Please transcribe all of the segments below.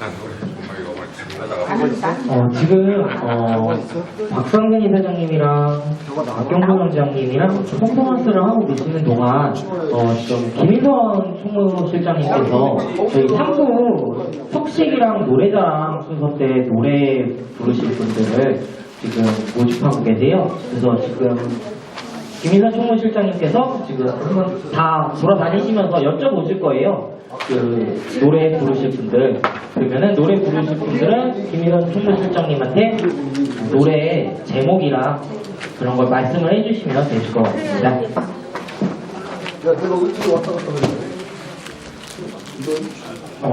난 노래 정말 이거 오늘 잘하다가 어, 지금 어, 박성근이 사장님이랑 박경도 원장님이랑 퍼포먼스를 하고 계시는 동안 어, 지금 김인선 총무실장님께서 저희 상부 속식이랑 노래자랑 순서 때 노래 부르실 분들을 지금 모집하고 계세요. 그래서 지금 김인선 총무실장님께서 지금 다 돌아다니시면서 여쭤보실 거예요. 그 노래 부르실 분들 그러면은 노래 부르실 분들은 김인선 총무실장님한테 노래 제목이랑 그런 걸 말씀을 해주시면 되실 것 같습니다. 야, 내가 어디로 왔다 갔다 그래? 어,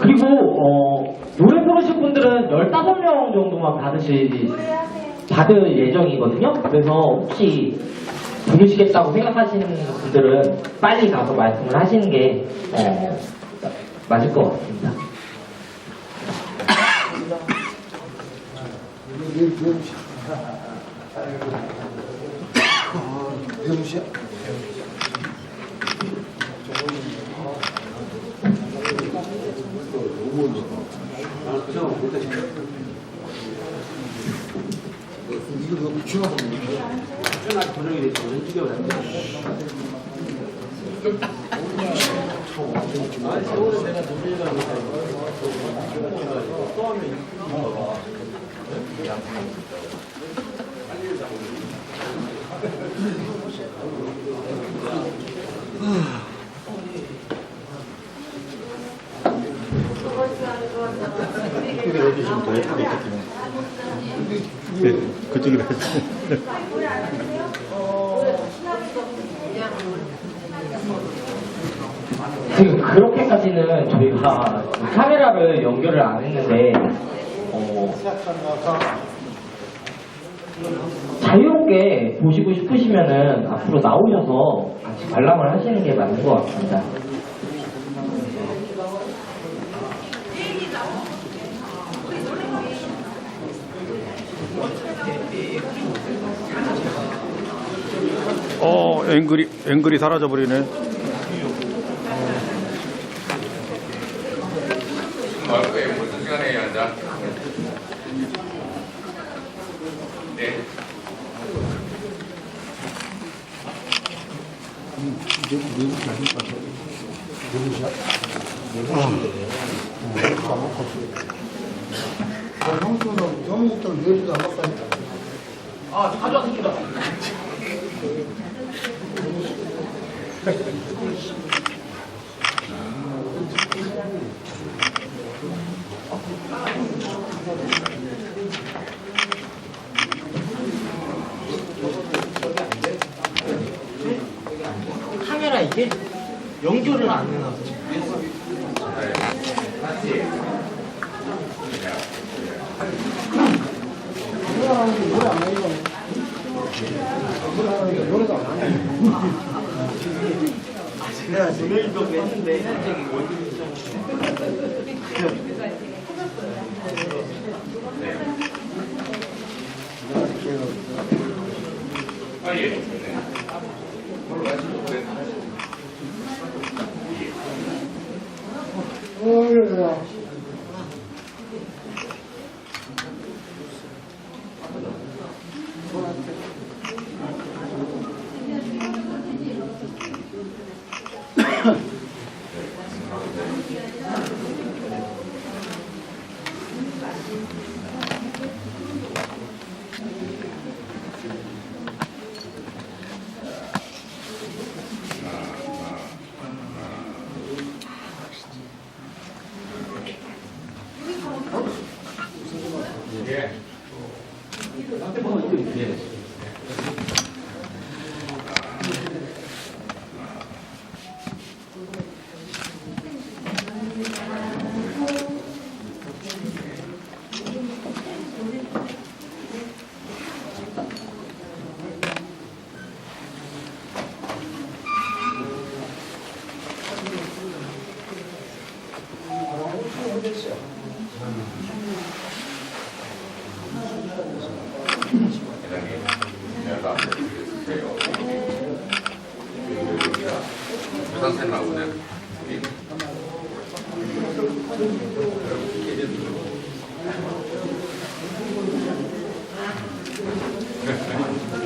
그리고 어, 노래 부르실 분들은 15명 정도만 받으실 받을 예정이거든요. 그래서 혹시 부르시겠다고 생각하시는 분들은 빨리 가서 말씀을 하시는 게 어, 맞을 것 같습니다. 대무 시야? 이거 너무 취하고 그쪽이라 지금 그렇게까지는 저희가 카메라를 연결을 안 했는데 어, 자유롭게 보시고 싶으시면은 앞으로 나오셔서 같이 관람을 하시는 게 맞는 것 같습니다. 어 앵글이 앵글이 사라져 버리네. 아, 가져왔습니다. 연결을 안 해놔서. 노래 안. 노래 안 나니까 노래도 안 나네. 오늘 도 했는데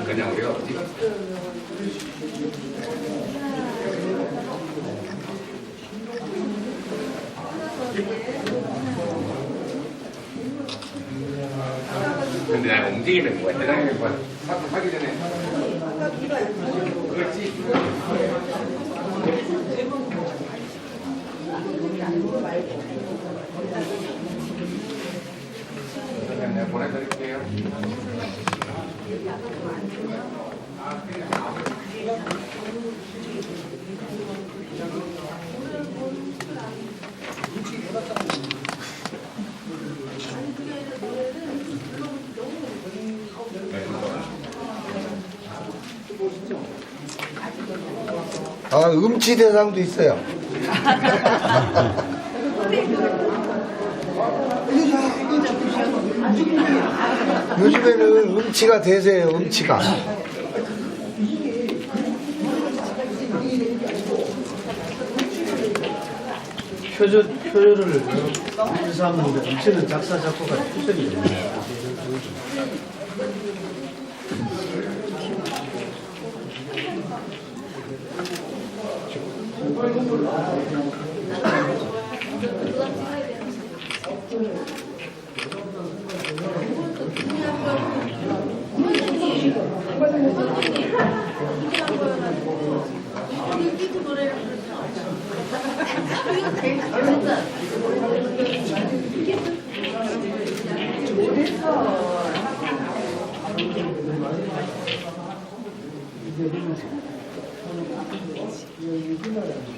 그냥 우리가 어디가? 근데 난 움직이는 거야. 대장님 봐. 하기 전에. 그렇지. 내가 보내드릴게요. 아, 음치 대상도 있어요. 요즘에는 음치가 대세예요, 음치가. 표절, 표절을 인사하는데 음치는 작사, 작곡가 출신이에요. 이제 보면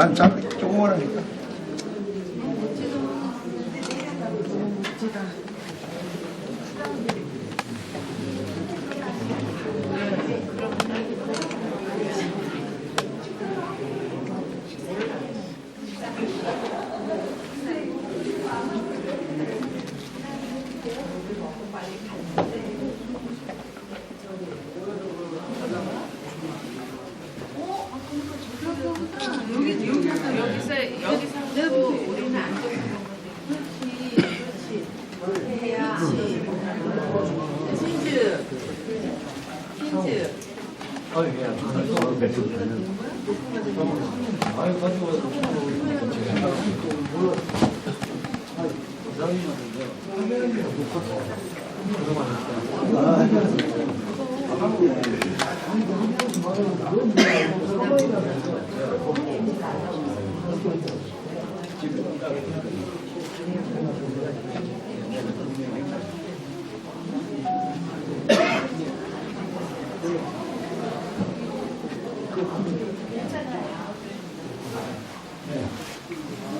난 작, 조금만 하니까. 괜찮아요. 네.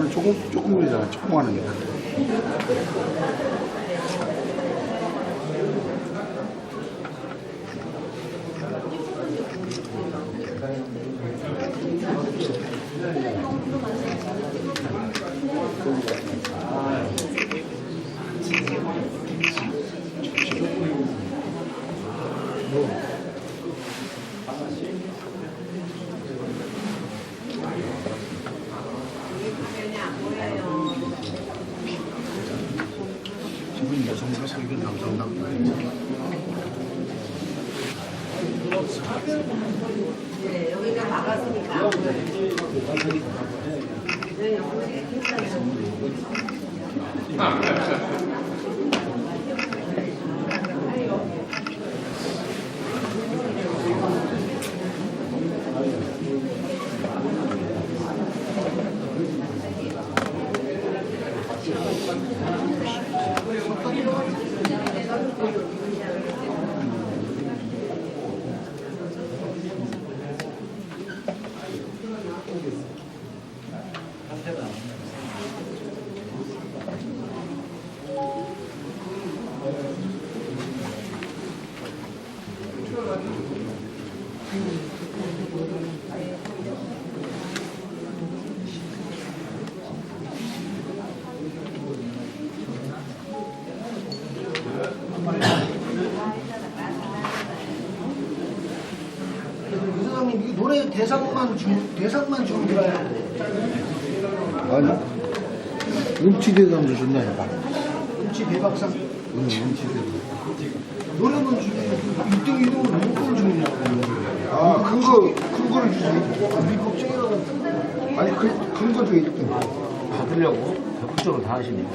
나는 조금, 조금 물이잖아. 조금 하는 게. 기분이 여성스럽고 이건 남성답다. 네, 여기가 막았으니까. 네. 이사장님 이 노래 대상만 주 대상만 주면 돼요. 아니, 음치 대상도 준다니까. 음치 대박상 응, 음치 대상. 노래만 주면 1등 2등으로 무조건 주느냐고. 아, 큰 거, 큰 거를 주지. 우리 걱정해가지고. 아니, 큰, 큰 거도 1등. 받으려고 적극적으로 다 하시네요.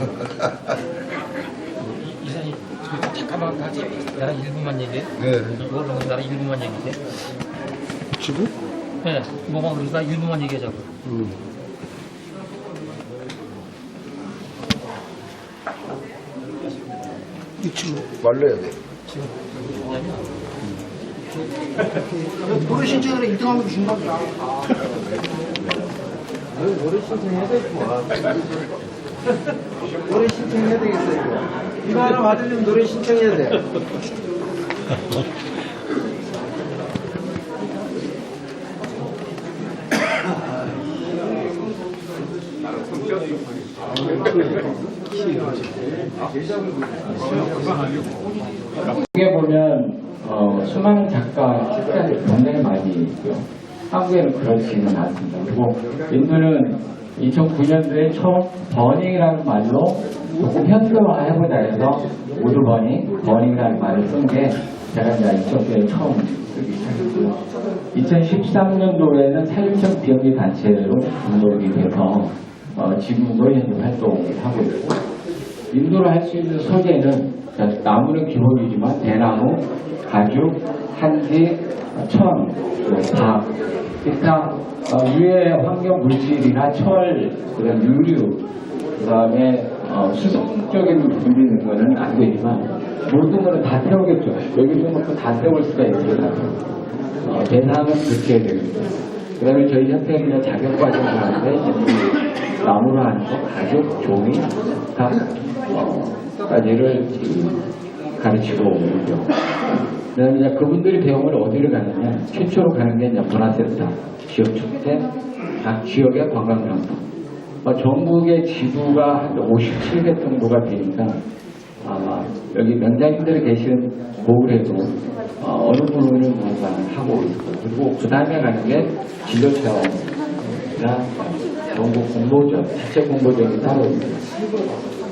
이사님, 저 잠깐만 같이 나랑 1분만 얘기해. 네. 이걸로 나랑 1분만 얘기해. 지금? 네, 뭐만 그러니까 1분만 얘기하자고. 응. 이 친구 말려야 돼. 노래 신청을 1등 하면 준다고. 노래 신청해야 되겠어요. 이거 하나 받으려면 노래 신청해야 돼. 한국에 보면 어, 수많은 작가, 책자들이 굉장히 많이 있고요. 한국에는 그렇지는 않습니다. 그리고 인도는 2009년도에 처음 버닝이라는 말로 조금 현대화해보자 해서 우드 버닝, 버닝이라는 말을 쓴 게 제가 이제 이쪽에 처음 쓰기 시작했고요. 2013년도에는 사회적 비영리 단체로 등록이 돼서 어, 지금도 현재 활동을 하고 있고 인도로 할수 있는 소재는 나무는 기본이지만 대나무, 가죽, 한지, 천, 뭐 박, 기타 어, 유해 환경 물질이나 철, 그다음 유류, 그다음에 어, 수성적인 부분이 있는 거는 안 되지만 모든 거는 다 태우겠죠. 여기 좀 놓고 다 태울 수가 있어요. 어, 대상은 그렇게 해야 되겠죠. 그 다음에 저희 현태는 자격 과정을 하는데 나무로 하는 거, 가죽, 종이, 다 어, 까지를 지금 가르치고 있죠. 그다음에 이제 그분들이 배움을 어디를 가느냐? 최초로 가는 게 이제 문화센터, 지역 축제, 각 지역의 관광상품. 어, 전국의 지구가 한 57개 정도가 되니까 아마 여기 명장님들이 계시는 고을에도 어, 느 부분을 뭔가 하고 있고 그리고 그 다음에 가는 게 진로체험이나 전국 공모전, 자체 공모전이 따로 있고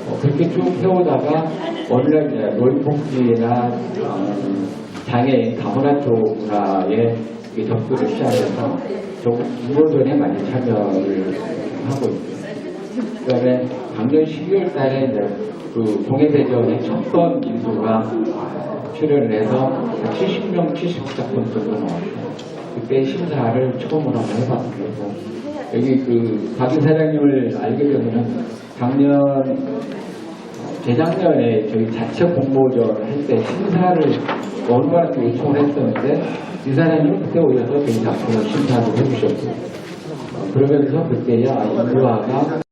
어, 그렇게 쭉 해오다가 날 이제 노인복지나 어, 장애인 다문화 쪽 문화에 이 접근을 시작해서 전국 공모전에 많이 참여를 하고 있고 그 다음에 작년 12월 달에 이제 그 공예대전에 첫번 인수가 출연을 해서 70명, 70작품 정도 나왔어요. 그때 심사를 처음으로 한번 해봤고, 여기 그, 박 이사장님을 알게 되면은 작년, 재작년에 저희 자체 공모전 할 때 심사를 분한테 요청을 했었는데, 이 사장님은 그때 오셔서 저희 작품을 심사를 해주셨고, 어, 그러면서 그때야 인류화가